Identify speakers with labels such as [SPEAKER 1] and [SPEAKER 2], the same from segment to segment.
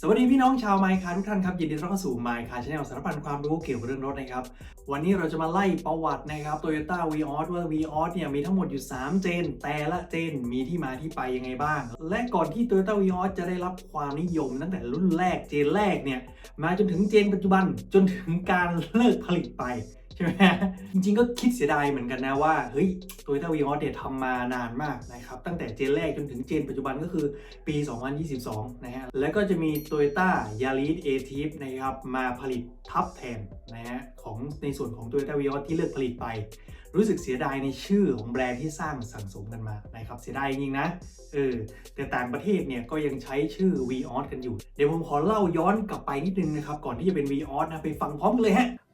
[SPEAKER 1] สวัสดีพี่น้องชาวไมค์คาทุกท่านครับยินดีต้อนรับสู่ไมค์คาชาแนลสารพันความรู้เกี่ยวกับเรื่องรถนะครับ วันนี้เราจะมาไล่ประวัตินะครับ Toyota v ีออว่า v ีออสเนี่ยมีทั้งหมดอยู่ 3 เจน แต่ละเจนมีที่มาที่ไปยังไงบ้าง และก่อนที่ Toyota v ีออจะได้รับความนิยมตั้งแต่รุ่นแรกเจนแรกเนี่ยมาจนถึงเจนปัจจุบันจนถึงการเลิกผลิตไป ใช่ไหมจริงๆก็คิดเสียดายเหมือนกันนะว่า เฮ้ย Toyota v ีออสเนี่ยทำมานานมากนะครับ ตั้งแต่เจนแรกจนถึงเจนปัจจุบันก็คือปี 2022 นะฮะ แล้วก็จะมี Toyota Yaris a t i v นะครับ มาผลิตทับแทนนะฮะ ของในส่วนของ Toyota v ีออสที่เลิกผลิตไป รู้สึกเสียดายในชื่อของแบรนด์ที่สร้างสั่งสมกันมานะครับ เสียดายจริงนะเออแต่ต่างประเทศเนี่ยก็ยังใช้ชื่อ v ีออกันอยู่ เดี๋ยวผมขอเล่าย้อนกลับไปนิดนึงนะครับ ก่อนที่จะเป็น v ีออนะ ไปฟังพร้อมกันเลยฮะ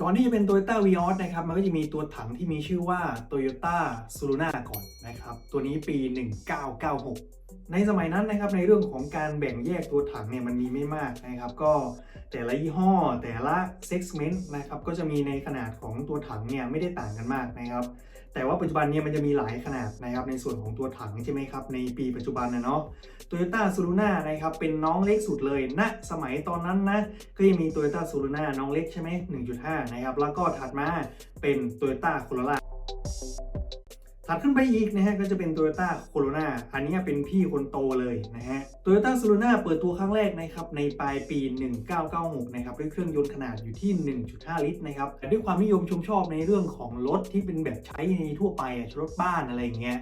[SPEAKER 1] ก่อนที่จะเป็น Toyota v ีออนะครับ มันก็จะมีตัวถังที่มีชื่อว่า Toyota s u r u n a ก่อนนะครับ ตัวนี้ปี 1996 ในสมัยนั้นนะครับ ในเรื่องของการแบ่งแยกตัวถังเนี่ยมันมีไม่มากนะครับ ก็แต่ละยี่ห้อแต่ละ segment นะครับ ก็จะมีในขนาดของตัวถังเนี่ยไม่ได้ต่างกันมากนะครับ แต่ว่าปัจจุบันเนี่ยมันจะมีหลายขนาดนะครับในส่วนของตัวถังใช่ไหมครับ ในปีปัจจุบันนะเนาะโตโยต้าซูรุน่านะครับเป็นน้องเล็กสุดเลยณนะสมัยตอนนั้นนะก็ยังมีโตโยต้าซูรุน่าน้องเล็กใช่ไหม1.5 นะครับ แล้วก็ถัดมาเป็นโตโยต้าโคโรล่า ถัดขึ้นไปอีกนะฮะก็จะเป็น Toyota Corolla อันนี้เป็นพี่คนโตเลยนะฮะ Toyota s u l u n a เปิดตัวครั้งแรกนะครับในปลายปี 1996 นะครับด้วยเครื่องยนต์ขนาดอยู่ที่ 1.5 ลิตรนะครับด้วยความนิยมชมชอบในเรื่องของรถที่เป็นแบบใช้ในทั่วไปรถบ้านอะไรอย่างเงี้ย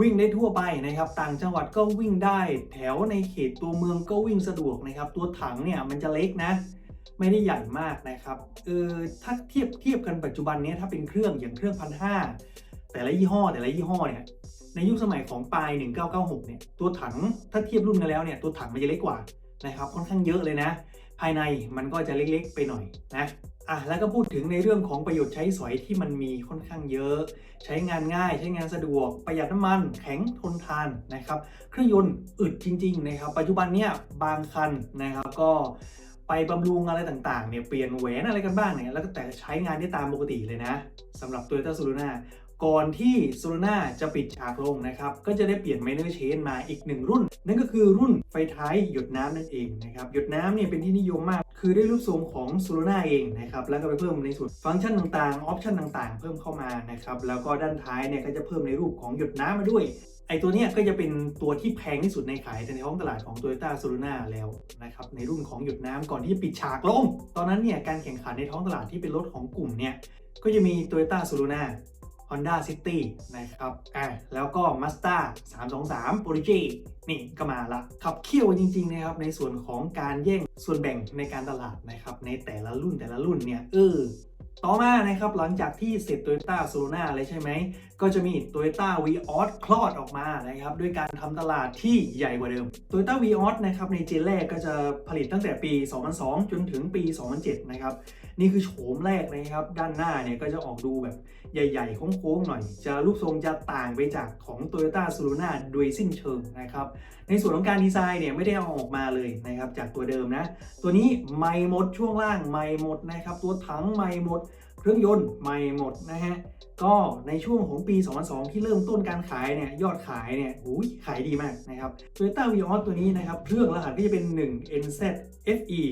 [SPEAKER 1] วิ่งได้ทั่วไปนะครับ ต่างจังหวัดก็วิ่งได้ แถวในเขตตัวเมืองก็วิ่งสะดวกนะครับ ตัวถังเนี่ยมันจะเล็กนะ ไม่ได้ใหญ่มากนะครับ เออถ้าเทียบเทียบกันปัจจุบันนี้ถ้าเป็นเครื่องอย่างเครื่องพันห้า แต่ละยี่ห้อแต่ละยี่ห้อเนี่ยในยุคสมัยของปลาย 1996 เนี่ยตัวถังถ้าเทียบรุ่นกันแล้วเนี่ยตัวถังมันจะเล็กกว่านะครับค่อนข้างเยอะเลยนะ ภายในมันก็จะเล็กๆไปหน่อยนะอะแล้วก็พูดถึงในเรื่องของประโยชน์ใช้สอยที่มันมีค่อนข้างเยอะ ใช้งานง่าย ใช้งานสะดวก ประหยัดน้ำมัน แข็งทนทานนะครับเครื่องยนต์อึดจริงๆนะครับปัจจุบันเนี่ยบางคันนะครับก็ไปบำรุงอะไรต่างๆเนี่ยเปลี่ยนแหวนอะไรกันบ้างเนี่ยแล้วก็แต่ใช้งานได้ตามปกติเลยนะสำหรับ Toyota s u l u n a ก่อนที่ s u l u n a จะปิดฉากลงนะครับ ก็จะได้เปลี่ยน minor chain มาอีกหนึ่งรุ่น นั่นก็คือรุ่นไฟท้ายหยดน้ำนั่นเองนะครับ หยดน้ำเนี่ยเป็นที่นิยมมาก คือได้รูปทรงของ s u l u n a เองนะครับ แล้วก็ไปเพิ่มในส่วนฟังก์ชันต่างๆ ออปชันต่างๆ เพิ่มเข้ามานะครับ แล้วก็ด้านท้ายเนี่ยก็จะเพิ่มในรูปของหยดน้ำมาด้วยไอตัวเนี้ยก็จะเป็นตัวที่แพงที่สุดในขายในท้องตลาดของ Toyota s u l u n a แล้วนะครับในรุ่นของหยดน้ำก่อนที่จะปิดฉากลง ตอนนั้นเนี่ยการแข่งขันในท้องตลาดที่เป็นรถของกลุ่มเนี่ยก็จะมี Toyota s u l u n a Honda City นะครับอะแล้วก็ Mazda 323 p o r g e นี่ก็มาละขับเคี่ยวจริงๆนะครับในส่วนของการแย่งส่วนแบ่งในการตลาดนะครับในแต่ละรุ่นแต่ละรุ่นเนี่ยเออ ต่อมานะครับหลังจากที่เสร็จ Toyota s o l u n a เลยใช่ไหม ก็จะมี Toyota Vios คลอดออกมานะครับด้วยการทำตลาดที่ใหญ่กว่าเดิม Toyota Vios นะครับในเจนแรกก็จะผลิตตั้งแต่ปี 2002 จนถึงปี 2007 นะครับ นี่คือโฉมแรกนะครับ ด้านหน้าเนี่ยก็จะออกดูแบบใหญ่ๆโค้งๆหน่อย จะรูปทรงจะต่างไปจากของ Toyota s u l u n a โดยสิ้นเชิงนะครับในส่วนของการดีไซน์เนี่ยไม่ได้เอาออกมาเลยนะครับจากตัวเดิมนะตัวนี้ใหม่หมดช่วงล่างใหม่หมดนะครับตัวถังใหม่หมด รื่องยนต์ใหม่หมดนะฮะ ก็ในช่วงของปี 2002 ที่เริ่มต้นการขายเนี่ยยอดขายเนี่ยหูยขายดีมากนะครับ Toyota Vios ตัวนี้นะครับเครื่องรหัสก็จะเป็น 1 NZ FE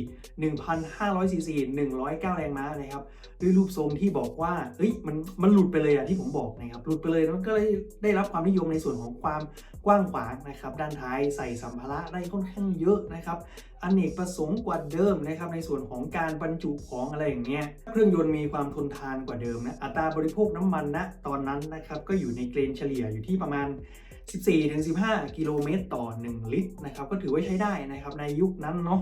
[SPEAKER 1] 1,500 cc 109 แรงม้านะครับด้วยรูปทรงที่บอกว่าเฮ้ยมันมันหลุดไปเลยอะที่ผมบอกนะครับหลุดไปเลยแล้วก็เลยได้รับความนิยมในส่วนของความกว้างขวางนะครับด้านท้ายใส่สัมภาระได้ค่อนข้างเยอะนะครับอเนกประสงค์กว่าเดิมนะครับในส่วนของการบรรจุของอะไรอย่างเงี้ยเครื่องยนต์มีความทนทานกว่าเดิมนะอัตราบริโภคน้ำมันณตอนนั้นนะครับก็อยู่ในเกณฑ์เฉลี่ยอยู่ที่ประมาณ 14-15 กิโลเมตรต่อ 1 ลิตรนะครับก็ถือว่าใช้ได้นะครับในยุคนั้นเนาะ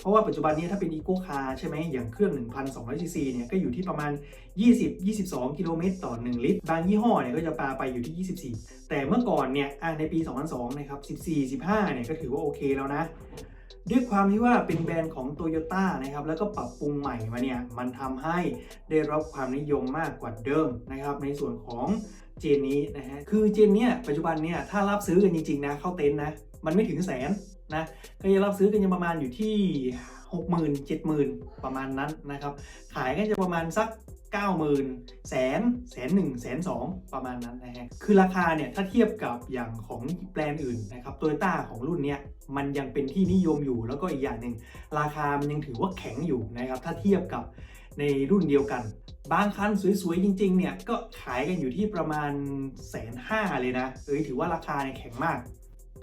[SPEAKER 1] เพราะว่าปัจจุบันนี้ถ้าเป็นอีโ c คาร์ใช่ไหมอย่างเครื่อง 1,200ซีซีเนี่ยก็อยู่ที่ประมาณ 20-22 กิโลเมตรต่อ 1 ลิตร บางยี่ห้อเนี่ยก็จะปาไปอยู่ที่ 24 แต่เมื่อก่อนเนี่ยในปี 2002 นะครับ 14-15 เนี่ยก็ถือว่าโอเคแล้วนะ ด้วยความที่ว่าเป็นแบรนด์ของ t o y ยต้นะครับ แล้วก็ปรับปรุงใหม่มาเนี่ย มันทำให้ได้รับความนิยมมากกว่าเดิมนะครับ ในส่วนของเจนนี้นะฮะ คือเจนเนี้ยปัจจุบันเนี่ย ถ้ารับซื้อกันจริงๆนะ เข้าเต็นท์นะ มันไม่ถึงแสนนะ ก็จะรับซื้อกันยังประมาณอยู่ที่ 60,000 70,000 ประมาณนั้นนะครับ ขายก็จะประมาณสัก 90,000แสนแสนหนึ่งแสนสองประมาณนั้นนะฮะคือราคาเนี่ยถ้าเทียบกับอย่างของแบรนด์อื่นนะครับโตโยต้าของรุ่นเนี้ยมันยังเป็นที่นิยมอยู่แล้วก็อีกอย่างหนึ่งราคามันยังถือว่าแข็งอยู่นะครับถ้าเทียบกับในรุ่นเดียวกันบางคันสวยๆ จริงๆ เนี่ย ก็ขายกันอยู่ที่ประมาณแสนห้าเลยนะ เอ้ยถือว่าราคาเนี่ยแข็งมาก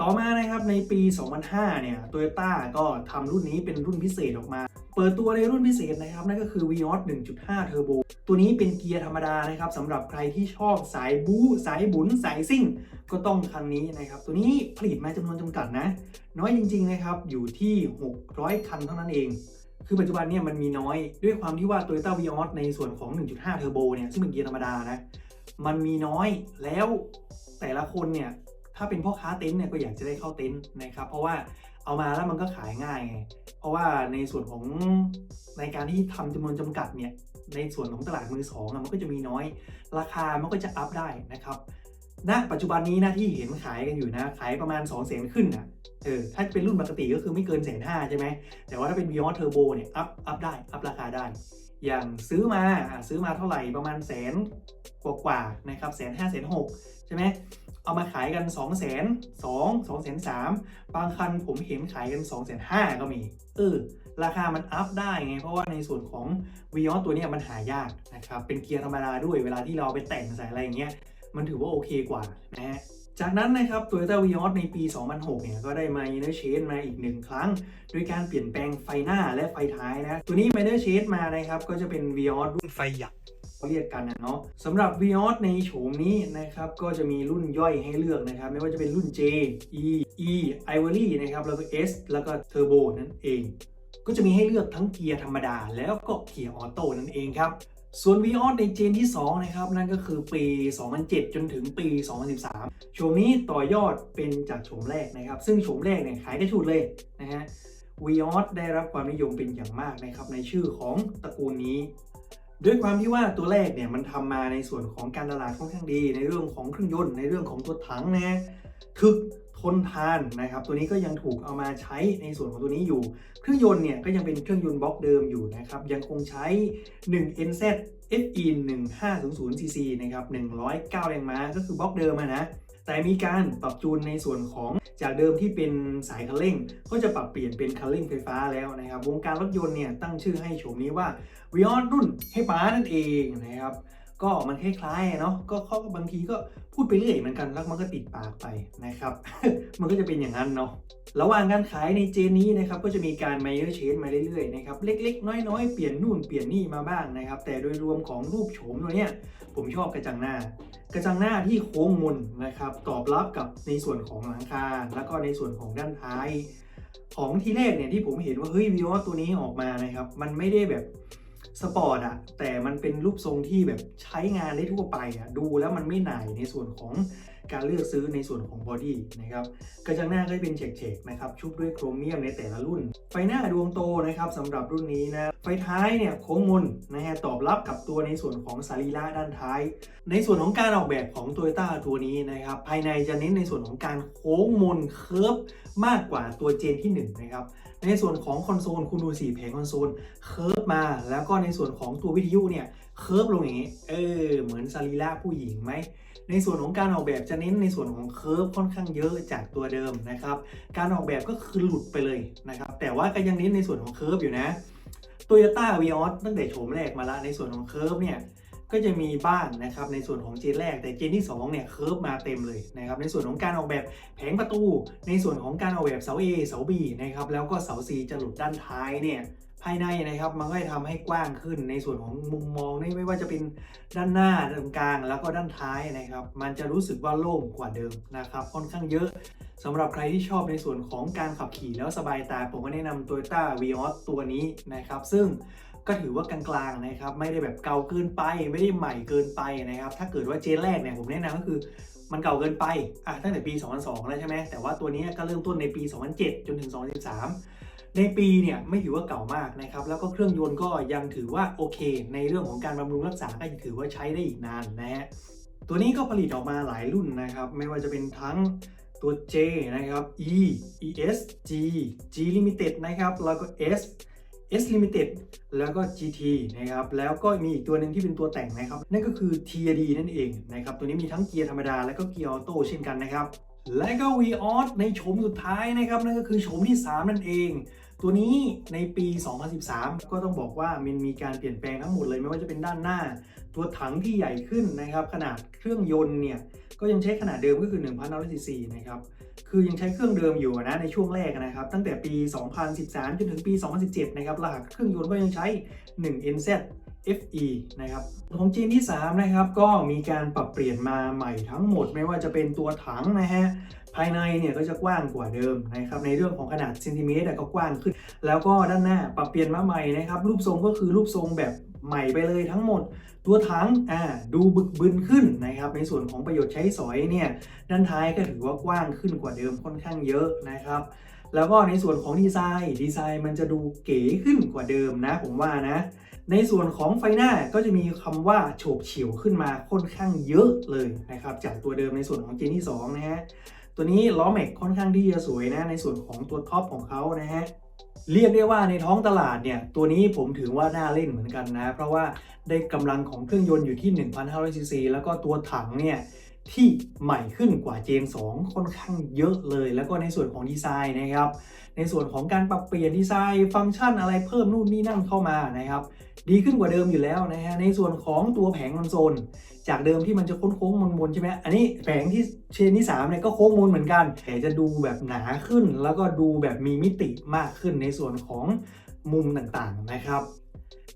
[SPEAKER 1] ต่อมานะครับในปี 2005 เนี่ยโตโยต้าก็ทำรุ่นนี้เป็นรุ่นพิเศษออกมา เปิดตัวในรุ่นพิเศษนะครับ นั่นก็คือ Vios 1.5 Turbo ตัวนี้เป็นเกียร์ธรรมดานะครับสำหรับใครที่ชอบสายบู๊สายบุนสายซิ่ง ก็ต้องคันนี้นะครับ ตัวนี้ผลิตมาจำนวนจำกัดนะ น้อยจริงๆนะครับ อยู่ที่ 600 คันเท่านั้นเอง คือปัจจุบันเนี่ยมันมีน้อยด้วยความที่ว่า Toyota Vios ในส่วนของ 1.5 Turbo เนี่ยซึ่งเป็นเกียร์ธรรมดานะมันมีน้อยแล้วแต่ละคนเนี่ย ถ้าเป็นพ่อค้าเต็นท์เนี่ยก็อยากจะได้เข้าเต็นท์นะครับ เพราะว่าเอามาแล้วมันก็ขายง่ายไงเพราะว่าในส่วนของในการที่ทำจำนวนจำกัดเนี่ยในส่วนของตลาดมือสองมันก็จะมีน้อย ราคามันก็จะอัพได้นะครับณปัจจุบันนี้นะที่เห็นขายกันอยู่นะขายประมาณ2 0 0 0 0 0ขึ้นอนะเออถ้าเป็นรุ่นปกติก็คือไม่เกินแสนห้าใช่ไหมแต่ว่าถ้าเป็น Vios Turbo เนี่ยอัพอัพได้อัพราคาได้ อย่างซื้อมาซื้อมาเท่าไหร่ประมาณแสนกว่ากว่านะครับแสนห้าแสนหกใช่ไหม เอามาขายกัน 2 0 0 0 0 0 2 2 0 0 0บางคันผมเห็นขายกัน 2 5 0 0 0ก็มีเออราคามันอัพได้ไง เพราะว่าในส่วนของ Vios ตัวนี้มันหายากนะครับเป็นเกียร์ธรรมดาด้วยเวลาที่เราไปแต่งใส่อะไรอย่างเงี้ยมันถือว่าโอเคกว่านะฮะจากนั้นนะครับ Toyota Vios ในปี 2006 เนี่ย ก็ได้มา Minor Change มาอีกหนึ่งครั้ง โดยการเปลี่ยนแปลงไฟหน้าและไฟท้ายนะ ตัวนี้ Minor Change มานะครับ ก็จะเป็น Vios รุ่นไฟหยัก เขาเรียกกันนะเนาะสำหรับ Vios ในโฉมนี้นะครับก็จะมีรุ่นย่อยให้เลือกนะครับไม่ว่าจะเป็นรุ่น J E E Ivory นะครับแล้วก็ S แล้วก็ Turbo นั่นเอง ก็จะมีให้เลือกทั้งเกียร์ธรรมดา แล้วก็เกียร์ออโต้นั่นเองครับส่วน Vios ในเจนที่ 2 นะครับ นั่นก็คือปี 2007 จนถึงปี 2013โฉมนี้ต่อยอดเป็นจากโฉมแรกนะครับ ซึ่งโฉมแรกเนี่ยขายกระชุดเลยนะฮะ Vios ได้รับความนิยมเป็นอย่างมากนะครับ ในชื่อของตระกูลนี้ ด้วยความที่ว่าตัวแรกเนี่ยมันทำมาในส่วนของการตลาดค่อนข้างดี ในเรื่องของเครื่องยนต์ในเรื่องของตัวถังนะทึกทนทานนะครับ ตัวนี้ก็ยังถูกเอามาใช้ในส่วนของตัวนี้อยู่ เครื่องยนต์เนี่ยก็ยังเป็นเครื่องยนต์บล็อกเดิมอยู่นะครับ ยังคงใช้ 1 NZ FE 1500 cc นะครับ109แรงม้าก็คือบล็อกเดิมนะ แต่มีการปรับจูนในส่วนของจากเดิมที่เป็นสายคันเร่ง ก็จะปรับเปลี่ยนเป็นคันเร่งไฟฟ้าแล้วนะครับวงการรถยนต์เนี่ยตั้งชื่อให้โฉมนี้ว่าวิออนรุ่นให้ป้านั่นเองนะครับ ก็มันคล้ายๆเนาะก็เขาก็บางทีก็พูดไปเรื่อยเหมือนกันแล้วมันก็ติดปากไปนะครับ มันก็จะเป็นอย่างนั้นเนาะระหว่างการขายในเจนนี้นะครับก็จะมีการ minor change มาเรื่อยๆนะครับเล็กๆ น้อยๆ เปลี่ยนนู่นเปลี่ยนนี่มาบ้างนะครับ แต่โดยรวมของรูปโฉมตัวเนี้ยผมชอบกระจังหน้า กระจังหน้าที่โค้งมนนะครับตอบรับกับในส่วนของหลังคาแล้วก็ในส่วนของด้านท้าย ของทีแรกเนี่ยที่ผมเห็นว่าเฮ้ยวิวตัวนี้ออกมานะครับ มันไม่ได้แบบ สปอร์ตอะแต่มันเป็นรูปทรงที่แบบใช้งานได้ทั่วไปอะดูแล้วมันไม่หน่ายในส่วนของการเลือกซื้อในส่วนของบอดี้นะครับกระจังหน้าก็เป็นเฉกๆนะครับชุบด้วยโครเมียมในแต่ละรุ่น ไฟหน้าดวงโตนะครับสำหรับรุ่นนี้นะไฟท้ายเนี่ยโค้งมนนะฮะตอบรับกับตัวในส่วนของสรีระด้านท้าย ในส่วนของการออกแบบของ t o y ต้าตัวนี้นะครับภายในจะเน้นในส่วนของการโค้งมนเคิร์ฟมากกว่าตัวเจนที่1นะครับ ในส่วนของคอนโซลคุณดูสีแผงคอนโซลเคิร์ฟมา แล้วก็ในส่วนของตัววิทยุเนี่ยเคิร์ฟลงอย่างนี้เออเหมือนสรีระผู้หญิงไหมในส่วนของการออกแบบจะเน้นในส่วนของเคิร์ฟค่อนข้างเยอะจากตัวเดิมนะครับ การออกแบบก็คือหลุดไปเลยนะครับแต่ว่าก็ยังเน้นในส่วนของเคิร์ฟอยู่นะโตโยต้าวีออสตั้งแต่โฉมแรกมาละในส่วนของเคิร์ฟเนี่ย ก็จะมีบ้างนะครับในส่วนของเจนแรก แต่เจนที่2เนี่ยเคิร์ฟมาเต็มเลยนะครับในส่วนของการออกแบบแผงประตู ในส่วนของการออกแบบเสา A เสา B นะครับแล้วก็เสา C จะหลุดด้านท้ายเนี่ยภายในนะครับมันก็จะทำให้กว้างขึ้นในส่วนของมุมมองไม่ว่าจะเป็นด้านหน้าด้านกลางแล้วก็ด้านท้ายนะครับ มันจะรู้สึกว่าโล่งกว่าเดิมนะครับค่อนข้างเยอะสำหรับใครที่ชอบในส่วนของการขับขี่แล้วสบายตาผมก็แนะนำ Toyota Vios ตัวนี้นะครับ ซึ่ง ก็ถือว่ากลางๆนะครับ ไม่ได้แบบเก่าเกินไป ไม่ได้ใหม่เกินไปนะครับ ถ้าเกิดว่าเจนแรกเนี่ยผมแนะนำก็คือมันเก่าเกินไปอะตั้งแต่ปี 2002 แล้วใช่ไหมแต่ว่าตัวนี้ก็เริ่มต้นในปี 2007 จนถึง 2013 ในปีเนี่ยไม่ถือว่าเก่ามากนะครับ แล้วก็เครื่องยนต์ก็ยังถือว่าโอเค ในเรื่องของการบำรุงรักษาก็ยังถือว่าใช้ได้อีกนานนะฮะ ตัวนี้ก็ผลิตออกมาหลายรุ่นนะครับ ไม่ว่าจะเป็นทั้งตัว J นะครับ E ES G G Limited นะครับ แล้วก็ S S Limited แล้วก็ GT นะครับ แล้วก็มีอีกตัวหนึ่งที่เป็นตัวแต่งนะครับ นั่นก็คือ TRD นั่นเองนะครับ ตัวนี้มีทั้งเกียร์ธรรมดา และก็เกียร์ออโต้เช่นกันนะครับ และก็ v ีออสในโฉมสุดท้ายนะครับ นั่นก็คือโฉมที่ 3 นั่นเอง ตัวนี้ในปี 2013 ก็ต้องบอกว่ามันมีการเปลี่ยนแปลงทั้งหมดเลยไม่ว่าจะเป็นด้านหน้า ตัวถังที่ใหญ่ขึ้นนะครับ ขนาดเครื่องยนต์เนี่ยก็ยังใช้ขนาดเดิมก็คือ1 0 0 4นะครับคือยังใช้เครื่องเดิมอยู่นะในช่วงแรกนะครับ ตั้งแต่ปี 2013 จนถึงปี 2017 นะครับรหัสเครื่องยนต์ก็ยังใช้ 1 NZ FE นะครับของจีนที่ 3 นะครับ ก็มีการปรับเปลี่ยนมาใหม่ทั้งหมด ไม่ว่าจะเป็นตัวถังนะฮะภายในเนี่ยก็จะกว้างกว่าเดิมนะครับในเรื่องของขนาดเซนติเมตรก็กว้างขึ้น แล้วก็ด้านหน้าปรับเปลี่ยนมาใหม่นะครับรูปทรงก็คือรูปทรงแบบใหม่ไปเลยทั้งหมด ตัวถังอ่าดูบึกบึนขึ้นนะครับในส่วนของประโยชน์ใช้สอยเนี่ยด้านท้ายก็ถือว่ากว้างขึ้นกว่าเดิมค่อนข้างเยอะนะครับแล้วก็ในส่วนของดีไซน์ดีไซน์มันจะดูเก๋ขึ้นกว่าเดิมนะผมว่านะ ในส่วนของไฟหน้าก็จะมีคำว่าโฉบเฉี่ยวขึ้นมาค่อนข้างเยอะเลยนะครับ จากตัวเดิมในส่วนของเจนที่2นะฮะตัวนี้ล้อแม็กค่อนข้างที่จะสวยนะในส่วนของตัวท็อปของเขานะฮะเรียกได้ว่าในท้องตลาดเนี่ยตัวนี้ผมถือว่าน่าเล่นเหมือนกันนะ เพราะว่าได้กำลังของเครื่องยนต์อยู่ที่ 1,500ซีซีแล้วก็ตัวถังเนี่ย ที่ใหม่ขึ้นกว่าเจน2ค่อนข้างเยอะเลย แล้วก็ในส่วนของดีไซน์นะครับ ในส่วนของการปรับเปลี่ยนดีไซน์ ฟังก์ชันอะไรเพิ่มนู่นนี่นั่นเข้ามานะครับ ดีขึ้นกว่าเดิมอยู่แล้วนะฮะ ในส่วนของตัวแผงคอนโซล จากเดิมที่มันจะโค้งๆมนๆใช่ไหมอันนี้แผงที่เชนที่3เนี่ยก็โค้งมนเหมือนกัน แต่จะดูแบบหนาขึ้น แล้วก็ดูแบบมีมิติมากขึ้นในส่วนของมุมต่างๆนะครับ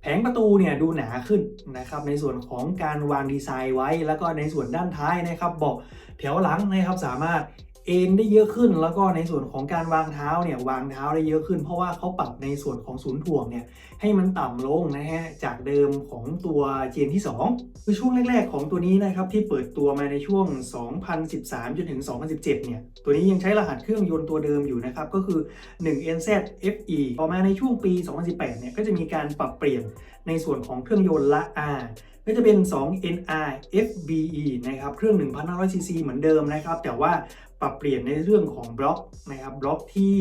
[SPEAKER 1] แผงประตูเนี่ยดูหนาขึ้นนะครับในส่วนของการวางดีไซน์ไว้ แล้วก็ในส่วนด้านท้ายนะครับเบาะแถวหลังนะครับสามารถ เอนได้เยอะขึ้น แล้วก็ในส่วนของการวางเท้าเนี่ยวางเท้าได้เยอะขึ้น เพราะว่าเขาปรับในส่วนของศูนย์ถ่วงเนี่ยให้มันต่ำลงนะฮะจากเดิมของตัวเจนที่2คือช่วงแรก ๆ ของตัวนี้นะครับที่เปิดตัวมาในช่วง 2013 จนถึง 2017 เนี่ยตัวนี้ยังใช้รหัสเครื่องยนต์ตัวเดิมอยู่นะครับก็คือ 1 NZ FE ต่อมาในช่วงปี 2018 เนี่ยก็จะมีการปรับเปลี่ยนในส่วนของเครื่องยนต์ละ R ก็จะเป็น 2 NR FBE นะครับ เครื่อง 1,500 cc เหมือนเดิมนะครับ แต่ว่า ปรับเปลี่ยนในเรื่องของบล็อกนะครับบล็อกที่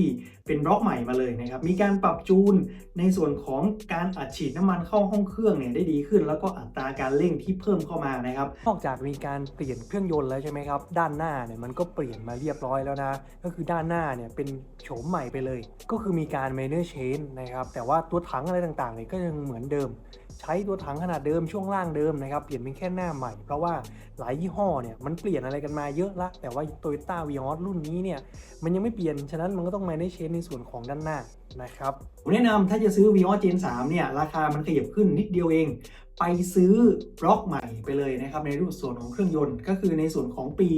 [SPEAKER 1] เป็นบล็อกใหม่มาเลยนะครับมีการปรับจูนในส่วนของการอัดฉีดน้ำมันเข้าห้องเครื่องเนี่ยได้ดีขึ้น แล้วก็อัตราการเร่งที่เพิ่มเข้ามานะครับ
[SPEAKER 2] นอกจากมีการเปลี่ยนเครื่องยนต์แล้วใช่ไหมครับด้านหน้าเนี่ยมันก็เปลี่ยนมาเรียบร้อยแล้วนะก็คือด้านหน้าเนี่ยเป็นโฉมใหม่ไปเลย ก็คือมีการ minor change นะครับแต่ว่าตัวถังอะไรต่างๆเนี่ยก็ยังเหมือนเดิม ใช้ตัวถังขนาดเดิมช่วงล่างเดิมนะครับเปลี่ยนเป็นแค่หน้าใหม่ เพราะว่าหลายยี่ห้อเนี่ยมันเปลี่ยนอะไรกันมาเยอะละ แต่ว่า Toyota v i o s รุ่นนี้เนี่ยมันยังไม่เปลี่ยน ฉะนั้นมันก็ต้องมาในเชนในส่วนของด้านหน้านะครับ
[SPEAKER 1] ผมแนะนำถ้าจะซื้อ v ีออ Gen 3เนี่ยราคามันขยับขึ้นนิดเดียวเอง ไปซื้อบล็อกใหม่ไปเลยนะครับในรูปส่วนของเครื่องยนต์ ก็คือในส่วนของปี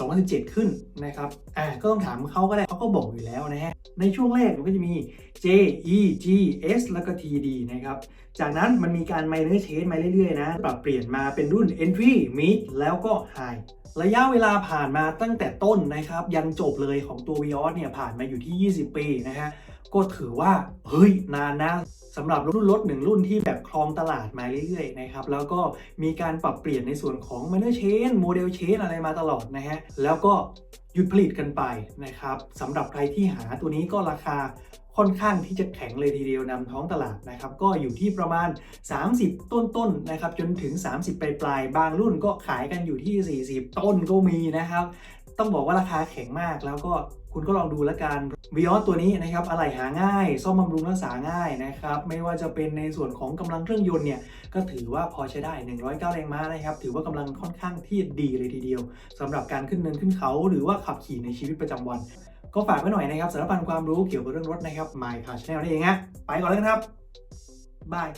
[SPEAKER 1] 2017 ขึ้นนะครับอ่าก็ต้องถามเขาก็ได้เขาก็บอกอยู่แล้วนะฮะในช่วงแรกมันก็จะมี J E G S แล้วก็ T D นะครับจากนั้นมันมีการไมเนอร์เชนมาเรื่อยๆนะปรับเปลี่ยนมาเป็นรุ่น entry mid แล้วก็ high ระยะเวลาผ่านมาตั้งแต่ต้นนะครับยันจบเลยของตัว v ีออเนี่ยผ่านมาอยู่ที่ 20 ปีนะฮะก็ถือว่าเฮ้ยนานนะสำหรับรุ่นรถหนึ่งรุ่นที่แบบครองตลาดมาเรื่อยๆนะครับแล้วก็มีการปรับเปลี่ยนในส่วนของ minor chain โมเดล chain อะไรมาตลอดนะฮะแล้วก็หยุดผลิตกันไปนะครับสำหรับใครที่หาตัวนี้ก็ราคา ค่อนข้างที่จะแข็งเลยทีเดียวนำท้องตลาดนะครับ ก็อยู่ที่ประมาณ 30 ต้นๆนะครับจนถึง 30 ปลายๆบางรุ่นก็ขายกันอยู่ที่ 40 ต้นก็มีนะครับ ต้องบอกว่าราคาแข็งมากแล้วก็คุณก็ลองดูแล้วกันวิออสตัวนี้นะครับอะไหล่หาง่าย ซ่อมบำรุงรักษาง่ายนะครับ ไม่ว่าจะเป็นในส่วนของกำลังเครื่องยนต์เนี่ย ก็ถือว่าพอใช้ได้ 109 แรงม้านะครับ ถือว่ากำลังค่อนข้างที่ดีเลยทีเดียวสำหรับการขึ้นเนินขึ้นเขาหรือว่าขับขี่ในชีวิตประจำวัน ก็ฝากไว้หน่อยนะครับสารพันความรู้เกี่ยวกับเรื่องรถนะครับ My Car Channel นี่เองฮะไปก่อนเลยนะครับบาย